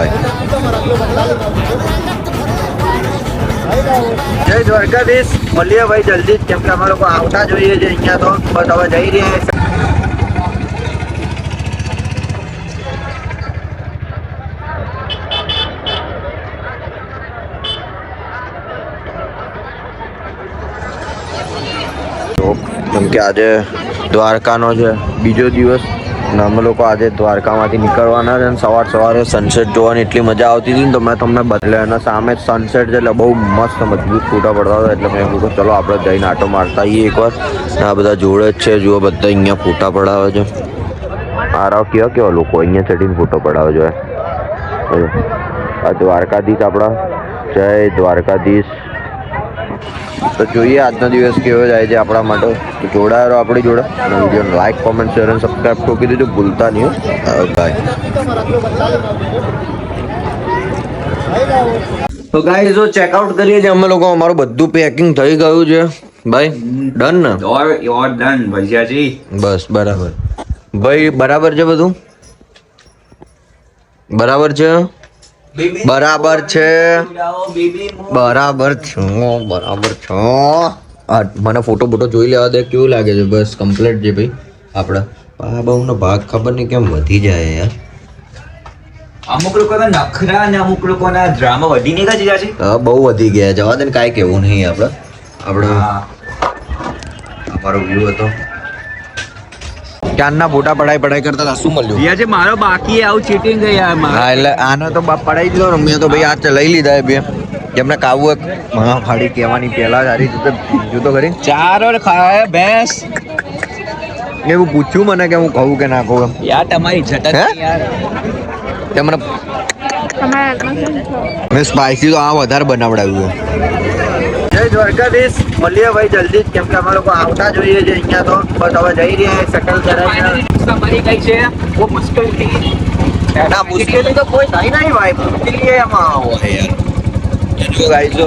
ગાય જય દ્વારકાધીશ. મળીએ ભાઈ જલ્દી જ. કેમ કે અમે લોકો આવતા જોઈએ છે અહીંયા તો. બસ હવે જઈ રહ્યા છે. કેમ કે આજે દ્વારકાનો છે બીજો દિવસ. અને અમે લોકો આજે દ્વારકામાંથી નીકળવાના છે સવાર સવારે સનસેટ જોવાની એટલી મજા આવતી હતી ને તો મેં તમને બદલે એના સામે સનસેટ એટલે બહુ મસ્ત મજબૂત ફોટા પડતા હતા એટલે મેં કીધું ચલો આપણે જઈને આટો મારતા આવીએ એકવાર. આ બધા જોડે જ છે, જુઓ બધા અહીંયા ફોટા પડાવે છે. આરાવ કેવા કેવા લોકો અહીંયા ચડીને ફોટો પડાવે છે. આ દ્વારકાધીશ આપણા. જય દ્વારકાધીશ. તો જોઈએ આજનો દિવસ કેવો જાય છે આપણા માટે. તો જોડાયો આપણી જોડે. અને વિડીયોને લાઈક કોમેન્ટ શેર અને સબસ્ક્રાઈબ ઠોકી દેજો ભૂલતા નહીં. બાય તો ગાઈઝ જો ચેકઆઉટ કરીએ છીએ અમે લોકો અમારું બધું પેકિંગ થઈ ગયું છે. ભાઈ ડન ને? ઓર ઓર ડન ભજીયાજી. બસ બરાબર. ભાઈ બરાબર છે બધું? બરાબર છે? બરાબર છે. બરાબર છું બરાબર છું. મને ફોટો બોટો જોઈ લેવા દે કેવું લાગે છે? બસ કમ્પ્લીટ છે ભાઈ આપણે આ બહુનો ભાગ ખબર નહીં કેમ વધી જાય યાર. અમુક લોકોના નખરા ને અમુક લોકોના ડ્રામા વધી નહીં ગયા છે બહુ વધી ગયા જવા દે ને કાંઈ કહેવું નહીં આપણે. આપણે અમારો વ્યૂ હતો. ક્યારના ફોટા પડાઈ પડાઈ કરતા હતા શું મળ્યું જીજાજી, મારો બાકી આવું ચીટિંગ ગઈ યાર મારે. હા એટલે આનો તો બાપ પડાઈ જ લો ને. મેં તો ભાઈ આ તો લઈ લીધા એ બે. જેમને કાવું એક હા ફાડી કહેવાની પહેલા જ સારી રીતે તો કરી ચાર વાર ખાય ભેંસ. એવું પૂછ્યું મને કે હું કહું કે ના કહું યાર તમારી જ યાર. તમને મેં સ્પાઈસી તો આ વધારે બનાવડાવ્યું દ્વારકાધીશ મળીએ ભાઈ જલ્દી કેમ કે અમે લોકો આવતા જોઈએ છે અહીંયા તો. બસ હવે જઈ રહ્યા સેટલ Finally, તમારી કઈ છે બહુ મુશ્કેલથી ના મુશ્કેલી તો કોઈ થઈ નહીં ભાઈ મુશ્કેલી એમાં આવો યાર. જો ગાઈ જો?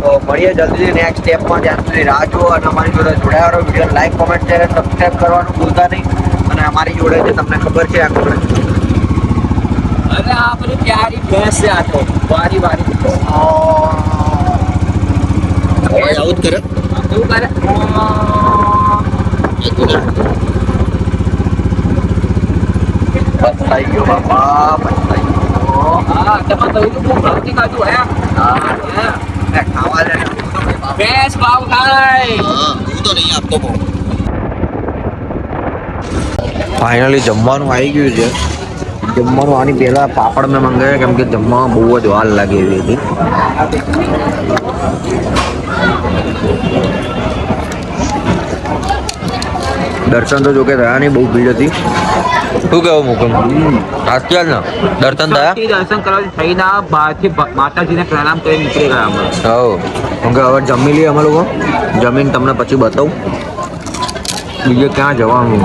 તો મળીએ જલ્દી નેક્સ્ટ સ્ટેપમાં ત્યાં સુધી રાહ જુઓ અને અમારી જોડે જોડાયો video like comment share subscribe કરવાનું ભૂલતા નહીં. અને અમારી જોડે જે તમને ખબર છે આ ખબર અરે આ બધી પ્યારી ભેંસ છે આ તો વારી વારી આવું જ કરે કેવું કરે બસ થઈ ગયો બાપા બસ થઈ ગયો હા તમારે તો એવું બહુ ભાવતી ખાધું હે હા એ ખાવા જાય ભેંસ ભાવ ખાય હા હું તો નહીં આપતો બહુ ફાઇનલી જમવાનું આવી ગયું છે જમવાનું આની પહેલા પાપડ મેં મંગાવ્યા કેમ કે જમવામાં બહુ જ વાર લાગે એવી હતી. દર્શન તો જોકે થયા નહીં બહુ ભીડ હતી. શું કેવું મુકમ આજકાલ ને? દર્શન થયા? દર્શન કરવાથી થઈને આ બહારથી માતાજીને પ્રણામ કરી નીકળી ગયા અમે. હવે જમી લઈએ અમે લોકો. જમીન તમને પછી બતાવું. બીજે ક્યાં જવાનું?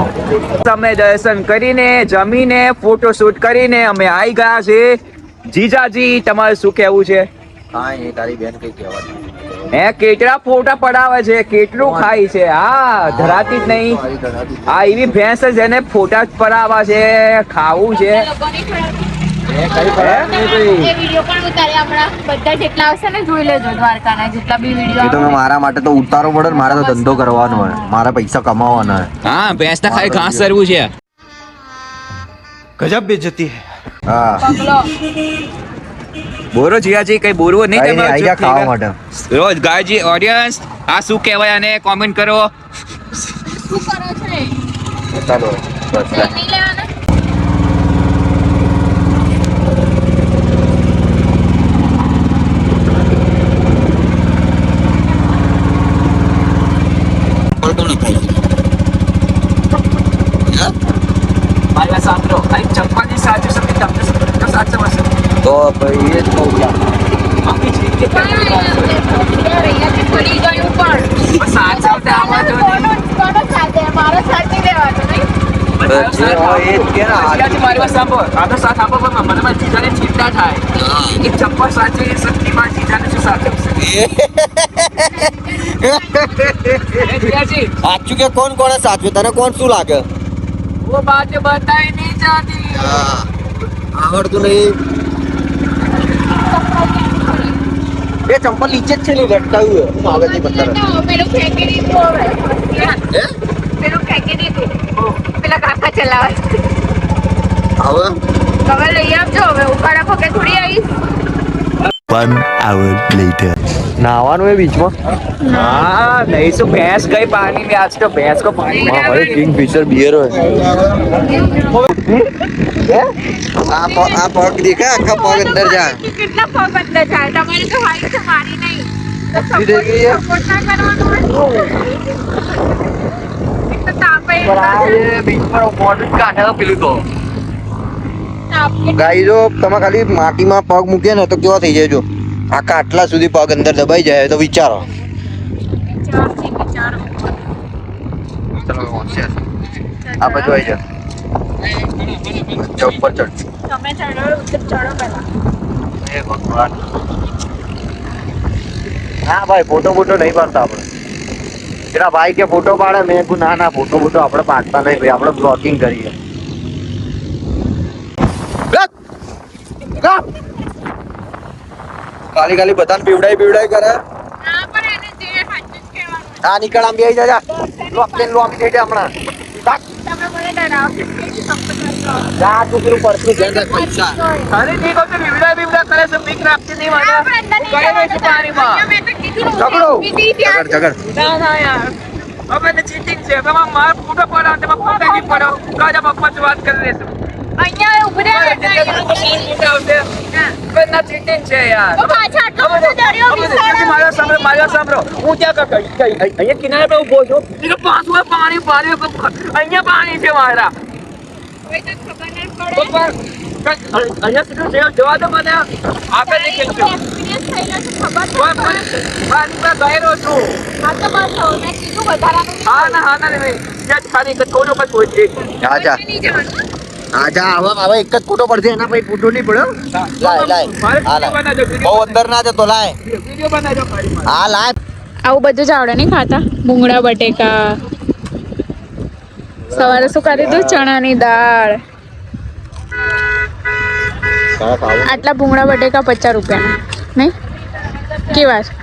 તમે દર્શન કરીને જમીને ફોટોશૂટ કરીને અમે આવી ગયા છે જીજાજી તમારે શું કહેવું છે? હા એ તારી બેન કઈ કહેવાનું હે કેટલા ફોટા પડાવે છે? કેટલું ખાય છે? હા ધરાતી જ નહીં. આ એવી ભેંસ છે જેને ફોટા જ પડાવવા છે ખાવું છે. મારા માટે તો ઉતારો પડે મારે તો ધંધો કરવાનો મારા પૈસા કમાવાના હા ભેંસ તો ખાલી ઘાસ કરવું છે. ગજબ બેજતી હા. બોરો જીયાજી કઈ બોરવો નહીં તમે આઈયા ખાવા માટે. રોજ ગાયજી ઓડિયન્સ આ શું કહેવાય અને કોમેન્ટ કરો. શું કરો છો? ભાઈ એ જ કહું છું. સાચું કે કોણ કોને સાચું તને કોણ શું લાગે? વો બાત બતાય નહીં જાતી આવડતું નહીં. એ ચંપલ નીચે જ છે ને લટકાવ્યું હું આવે પથ્થર તો પેલું ફેંકી દીધું હવે પેલું ફેંકી દીધું પેલા કાકા ચલાવે. હવે? હવે લઈ આવજો હવે ઉકાળા પગે થોડી આવીશ. One hour later. નાવાનું એ બીચમાં? હા નહીં તો ભેંસ ગઈ પાણી મેં આજ તો ભેંસ કો પાણી માં હવે કિંગ ફિશર બિયર હોય. આ પગ આ પગ દેખા આખા પગ અંદર જાય. કેટલા પગ અંદર જાય? તમારે તો હાઈ છે મારી નહીં. સપોર્ટ ના કરવાનું બીચ પર મોડું કાઢા પેલું તો. ગાઈ જો તમે ખાલી માટીમાં પગ મૂકીએ ને તો કેવા થઈ જાય જો? આખા આટલા સુધી પગ અંદર દબાઈ જાય તો વિચારો. આ બાજુ આવી જા જા ઉપર ચડ તમે ચડો પહેલા. ના ભાઈ ફોટો ફોટો નહીં પાડતા આપણે. પેલા ભાઈ કે ફોટો પાડે મેં ના ના ફોટો ફોટો આપણે પાડતા નહીં ભાઈ આપણે બ્લોગિંગ કરીએ. ખાલી ખાલી બધાને પીવડાય પીવડાય કરે. હા નીકળ આમ બેસી જાજા. લો પ્લેન લો આપી દેજે હમણાં છે તમે માર ફોટો પડાવો તમે ફોટા નહીં પપ્પા વાત કરી લેશું. અહીંયા રહે. ચીટિંગ છે યાર. મારો સાંભળો મારો સાંભળો. હું ત્યાં ક- ક- ક- અહીંયા કિનારે પર ઊભો છું. પાછું પાણી પાણી અહીંયા પાણી છે મારા. અહીંયા સુધી છે? જવા દો મને. આગળ નીકળ છું. હા ના હા ના નહીં ખાલી એક પછી હોય છે આજા નહીં જવાનું. આજા હવે હવે એક જ ફોટો પડશે એના પછી ફોટો નહીં પડ્યો લાય લાય હા લાય બહુ અંદર ના જતો લાય. વીડિયો બનાવજો ખાલી હા લાય. આવું બધું જ આવડે નહીં ખાતા? ભૂંગળા બટેકા. સવારે શું કરી દીધું? ચણાની દાળ. આટલા ભૂંગળા બટેકા પચાસ રૂપિયાના. નહીં? કેવા છે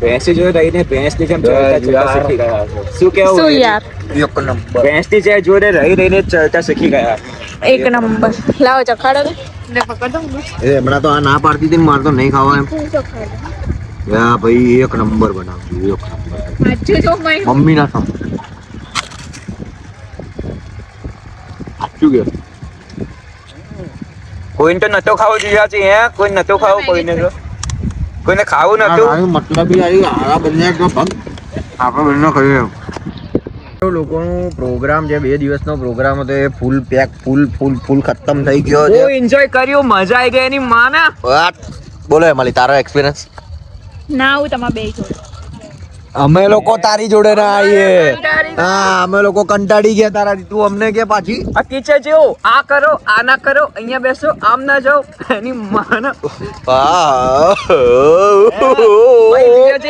ભેંસી જોઈ રહીને ભેંસની જેમ. શું કેવું શું યાર? એક નંબર. ભેંસની જે જોડે રહી રહીને ચડતા શીખી ગયા. એક નંબર. લાવો ચખાડો ને. પકડ એ હમણાં તો આ ના પાડતી હતી ને મારે તો નહીં ખાવા એમ. યા ભાઈ એક નંબર બનાવજો એક નંબર. મમ્મી ના સામે. સાચું કે? કોઈને તો નતો ખાવું જોઈએ છે હે? કોઈ નતો ખાવું કોઈને તો. કોઈને ખાવું નતું મતલબ આ બંને આપણે બંને ખાઈએ લોકોનો પ્રોગ્રામ જે બે દિવસનો પ્રોગ્રામ હતો એ ફૂલ પેક ફૂલ ફૂલ ફૂલ ખતમ થઈ ગયો બહુ છે એન્જોય કર્યું મજા આવી ગઈ એની માના. વાત. બોલો એમાલી તારો એક્સપિરિયન્સ ના હું તમારે બે જોડે. અમે લોકો તારી જોડે ના આવીએ. હા અમે લોકો કંટાળી ગયા તારાથી તું અમને કે પાછી? આ કિચે જેવો આ કરો આ ના કરો અહીંયા બેસો આમ ના જાઓ. એની માન.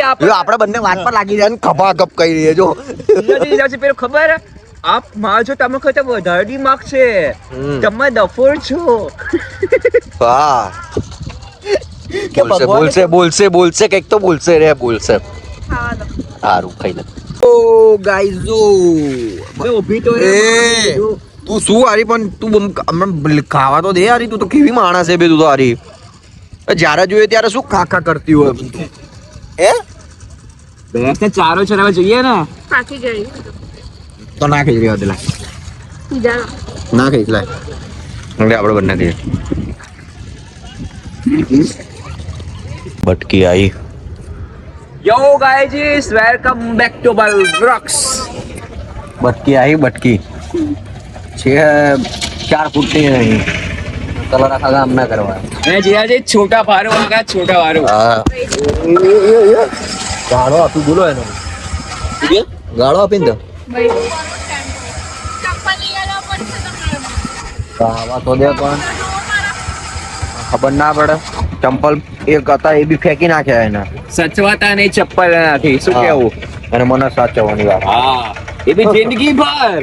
આપણે- બંને વાત પર લાગી જાય ખભા કપ કરી રહીએ જો. પેલું ખબર? આપમાં જો તમે કરતા વધારે દિમાગ છે. તમે દફોર છો. હા. બોલશે બોલશે બોલશે બોલશે કંઈક તો બોલશે રે બોલશે. ખાવા દો સારું ખાઈ લે. ઓ ગાઈઝ જો. બે ઊભી તો એ તું શું હારી પણ તું હમણાં ખાવા તો દે હારી તું તો કેવી માણસ છે બે તું તો હારી જ્યારે જોઈએ ત્યારે શું ખા કરતી હોય એ હે? ભેંસને ચારો હવે જોઈએ ને? પાકી ગઈ. તો ના ખાઈ રહ્યો દેલા ના ખાઈ લાય એટલે આપણે બંને ખાઈએ. બટકી આવી yo guys welcome back to my vlogs બટકી આવી બટકી. છે ચાર ફૂટની નહીં કલર આખા ગામ ના કરવા અને જીજાજી છોટા ભારો આખા છોટા ભારો હા. ગાળો આપી બોલો એનો. ગાળો આપીને તો તમારે ખાવા તો દે પણ. ખબર ના પડે. ચંપલ એક હતા એ બી ફેંકી નાખ્યા એના. સચવાતા નહીં ચપ્પલ નથી શું કેવું? અને મને સાચવવાની વાત. હા. એ બી જિંદગી ભર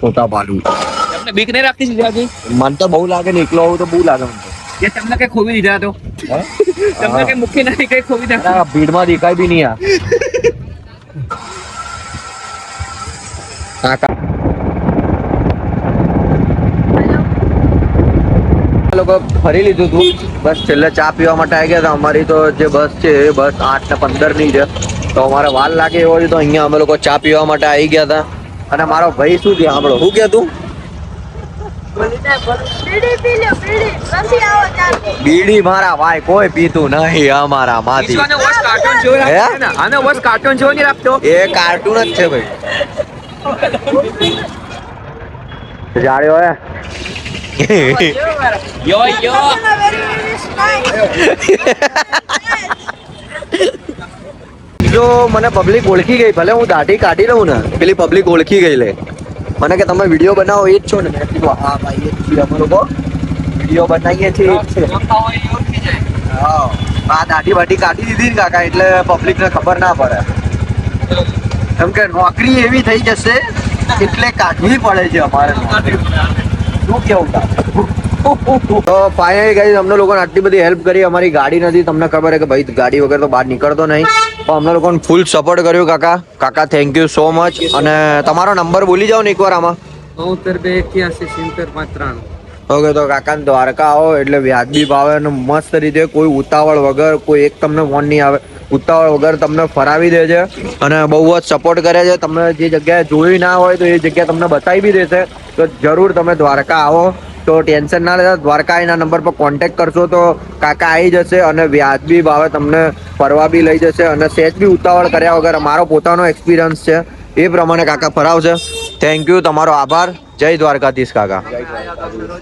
પોતા પાડું તમને બીક નહીં રાખતી સીધાજી મને તો બહુ લાગે ને એકલો આવું તો બહુ લાગે મને. તમને કઈ ખોવી દીધા તો? તમને કઈ મુખ્ય નથી કઈ ખોવી દીધા? ભીડમાં દેખાય બી નહીં આ. કાકા. ફરી લીધું હતું બસ છેલ્લે ચા પીવા માટે આવી ગયા હતા. અમારી તો જે બસ છે એ બસ આઠ ને પંદરની છે. તો અમારે વાર લાગે એવો તો અહીંયા અમે લોકો ચા પીવા માટે આવી ગયા હતા. અને મારો ભાઈ શું થયા સાંભળો. શું કે તું? બીડી મારા ભાઈ કોઈ પીતું નહીં અમારા માંથી કાર્ટૂન નહીં રાખતો. એ કાર્ટૂન જ છે ભાઈ. જાડ્યો હે? યો yo. જો મને પબ્લિક ઓળખી ગઈ ભલે હું દાઢી કાઢી લઉં ને પેલી પબ્લિક ઓળખી ગઈ લે. મને કે તમે વીડિયો બનાવો એ જ છો ને. મેં કીધું હા ભાઈ એ જ છીએ અમે લોકો વીડિયો બનાવીએ છીએ એ જ છે. હા. આ દાઢી બાઢી કાઢી દીધી ને કાકા એટલે પબ્લિકને ખબર ના પડે. કેમ કે નોકરી એવી થઈ જશે એટલે કાઢવી પડે છે અમારે નોકરી. શું કેવું? તો ફાઇનલી ગઈ અમને લોકોને આટલી બધી હેલ્પ કરી. અમારી ગાડી નથી. તમને ખબર છે કે ભાઈ ગાડી વગર તો બહાર નીકળતો નહીં. તો અમને લોકોને ફૂલ સપોર્ટ કર્યો કાકા. કાકા થેન્ક યુ સો મચ અને તમારો નંબર બોલી જાઓ ને એકવાર આમાં. બોતેર બે એક્યાસી સિત્તેર પાંચ ત્રાણું ઓકે તો કાકા દ્વારકા આવો એટલે વ્યાજબી ભાવે અને મસ્ત રીતે કોઈ ઉતાવળ વગર કોઈ એક તમને ફોન નહીં આવે. ઉતાવળ વગર તમને ફરાવી દે છે અને બહુ જ સપોર્ટ કરે છે. તમને જે જગ્યાએ જોઈ ના હોય તો એ જગ્યા તમને બતાવી બી દેશે. તો જરૂર તમે દ્વારકા આવો. તો ટેન્શન ના લેતા દ્વારકા એના નંબર પર કોન્ટેક્ટ કરશો તો કાકા આવી જશે અને વ્યાજબી ભાવે તમને ફરવા બી લઈ જશે અને સેજ બી ઉતાવળ કર્યા વગર મારો પોતાનો એક્સપિરિયન્સ છે. એ પ્રમાણે કાકા ફરાવશે. થેન્ક યુ તમારો આભાર. જય દ્વારકાધીશ કાકા.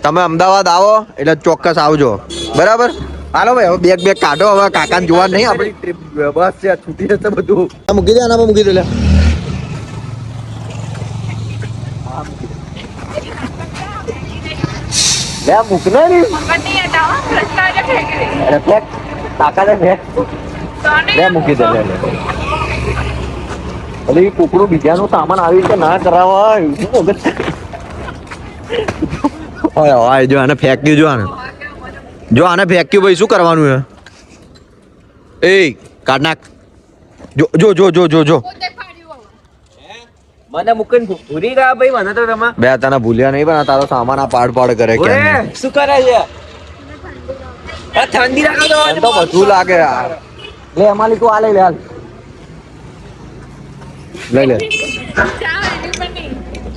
તમે અમદાવાદ આવો એટલે ચોક્કસ આવજો. બરાબર? હાલો ભાઈ હવે બેગ બેગ કાઢો હવે કાકાને જોવા નહીં આપણી. ટ્રીપ બસ છે છૂટી જશે બધું. મૂકી દે આનામાં મૂકી દે અરે ફેંક. કાકાને મૂકી દે લે લે. એ કુકડું બીજાનું સામાન આવી રીતે ના કરાવાય. ઓય ઓય જો આને ફેંક્યું જો આને. જો આને ફેંક્યું ભાઈ શું કરવાનું છે? એ કાઢ નાખ. જો જો જો જો જો જો. મને મુકન ભૂરી ગયા ભાઈ મને તો તમે બે તને ભૂલ્યા નહીં પણ તારો સામાન આ પાડ પાડ કરે કે શું કરે છે? આ ઠંડી રાખો તો તો બધું લાગે યાર લે અમાલી તું આ લઈ લે હાલ. લઈ લે.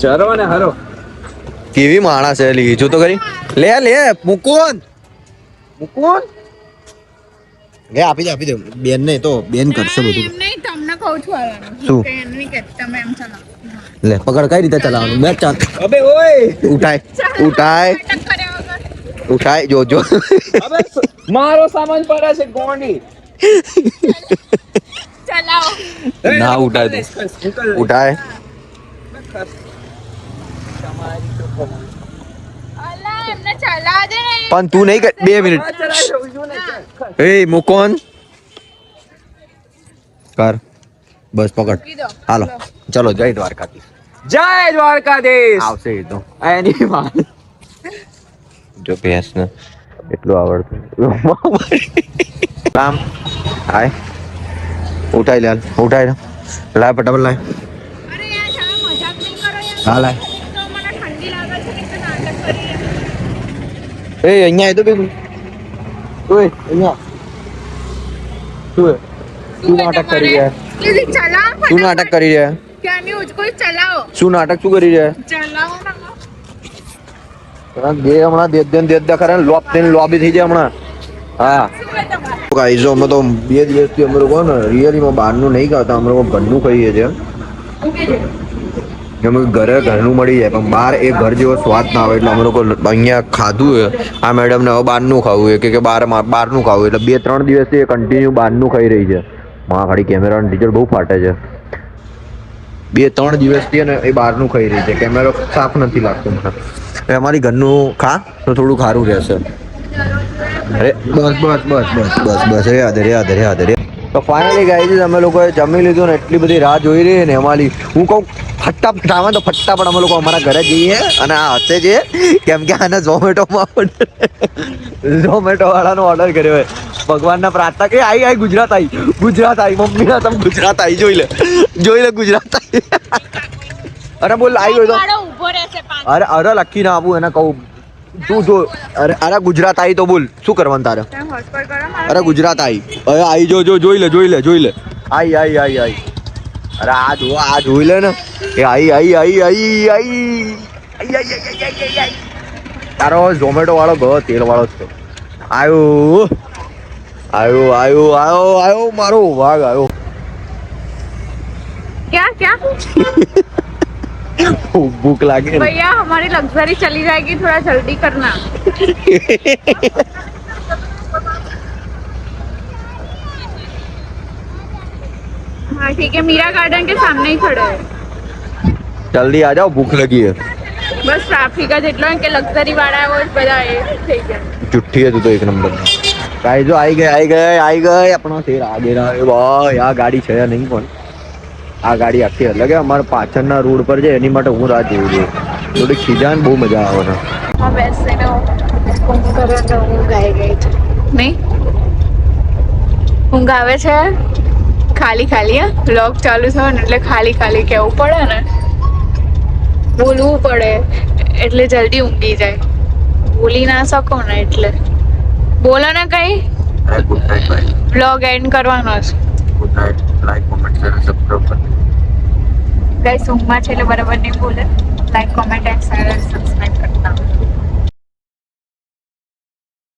ચરો ને હરો. કેવી માણસ છે લીધું તો કરી લે લે મુકુન મુકુન લે આપી દે આપી દે. બેન ને તો બેન કરશે બધું. તમને કહું છું. શું? કે એમ નહીં કે તમે એમ ચલાવો. લે પકડ કઈ રીતે ચલાવવાનું બે ચાલ અબે ઓય ઉઠાય ઉઠાય નાટક કર્યા વગર. ઉઠાય જો જો અબે મારો સામાન પડે છે ગોંડી ચલાવો ના ઉઠાય તું. ઉઠાય અલા એમને ચલાવા દે ને પણ તું નહીં કર બે મિનિટ એ મુકોન કર બસ પકડ હાલો ચલો જય દ્વારકાધીશ. જય દ્વારકાધીશ! આવશે એ તો. એની વાત. જો ભેંસને એટલું આવડતું. કામ હાય. ઉઠાઈ લે ઉઠાઈ લે. લાય પટાપટ લાય. અરે યાર તમે મજાક નહીં હા લાય. તો મને એ. અહીંયા એ તો બેગું. ઓય અહીંયા. શું તું શું નાટક કરી રહ્યા? તું શું નાટક કરી રહ્યા? શું નાટક શું કરી રહ્યા? ચલાવો ને હમણાં દે હમણાં દે દે દે દે કરે લોબ થઈને લોબી થઈ જાય હમણાં. હા. ગાઈઝો અમે તો બે દિવસથી અમે લોકો ને રિયલીમાં બહારનું નહીં ખાતા અમે લોકો ઘરનું ખાઈએ છીએ. અમે ઘરે ઘરનું મળી જાય પણ બહાર એ ઘર જેવો સ્વાદ ના આવે એટલે અમે લોકો અહીંયા ખાધું હોય આ મેડમને હવે બહારનું ખાવું કે બહાર બહારનું ખાવું એટલે બે ત્રણ દિવસથી એ કન્ટિન્યુ બહારનું ખાઈ રહી છે. માં ખાલી કેમેરાનો ટીચર બહુ ફાટે છે. બે ત્રણ દિવસથી અને એ બહારનું ખાઈ રહી છે. કેમેરો સાફ નથી લાગતો મને. અમારી ઘરનું ખા તો થોડું ખારું રહેશે. અરે, બસ બસ બસ બસ બસ બસ રે આધે રે આધે રે આધે રે તો ફાઇનલી ગાઈઝ અમે લોકોએ જમી લીધું ને એટલી બધી રાહ જોઈ રહી ને એમાંની હું કહું ફટાફટ આવે તો ફટાફટ અમે લોકો અમારા ઘરે જઈએ અને આ હશે છે કેમ કે આને ઝોમેટોમાં ઝોમેટો વાળાનો ઓર્ડર કર્યો હોય. ભગવાનના પ્રાર્થના કે આઈ આઈ ગુજરાત આઈ ગુજરાત આઈ મમ્મીના તમે ગુજરાત આઈ જોઈ લે જોઈ લે ગુજરાત આઈ. અરે બોલ આવી હોય તો. અરે અરે લખી ના આપું એને કહું. તું જો અરે અરે ગુજરાત આવી તો બોલ શું કરવાનું તારે? અરે ગુજરાત આવી અરે આવી જો જો જોઈ લે જોઈ લે જોઈ લે. આઈ આઈ આઈ આઈ. અરે આ જો આ જોઈ લે ને. એ આઈ આઈ આઈ આઈ આઈ. આઈ તારો ઝોમેટો વાળો ગયો તેલ વાળો છે આવ્યો આવ્યો આવ્યો આવ્યો આવ્યો મારો વાઘ આવ્યો ક્યાં ક્યાં ભૂખ લાગે ભૈયા હમારી લક્ઝરી ચલી જાયગી થોડા જલ્દી કરના. हाँ ठीक है मीरा गार्डन के सामने ही खड़े हैं જલ્દી આ જાઓ ભૂખ લગી હે બસ ટ્રાફિક જ એટલો કે લક્ઝરી વાળા હોય બધા એ થઈ ગયા જુઠ્ઠી હતું તો એક નંબર ગાઈ જો આવી ગઈ આવી ગઈ આવી ગઈ આપણો શેર આગે રહ્યો ભાઈ આ ગાડી છે નહીં પણ આ ગાડી આખી અલગ હે અમારા પાછળના રોડ પર છે એની માટે હું રાહ જોઉં છું થોડી ખીજાન બહુ મજા આવે ને હા બેસીને ઊંઘ કરે તો ઊંઘ આવી ગઈ છે નહીં ઊંઘ આવે છે ખાલી ખાલી, હા? બ્લોગ ચાલુ થયો ને એટલે ખાલી ખાલી કહેવું પડે ને. બોલવું પડે. એટલે જલ્દી ઊંઘી જાય. બોલી ના શકો ને એટલે. બોલો ને કઈ? બ્લોગ એન્ડ કરવાનો છે. Good night like comment share છે એટલે બરાબર નહીં બોલે. લાઈક કોમેન્ટ એન્ડ શેર કરતા.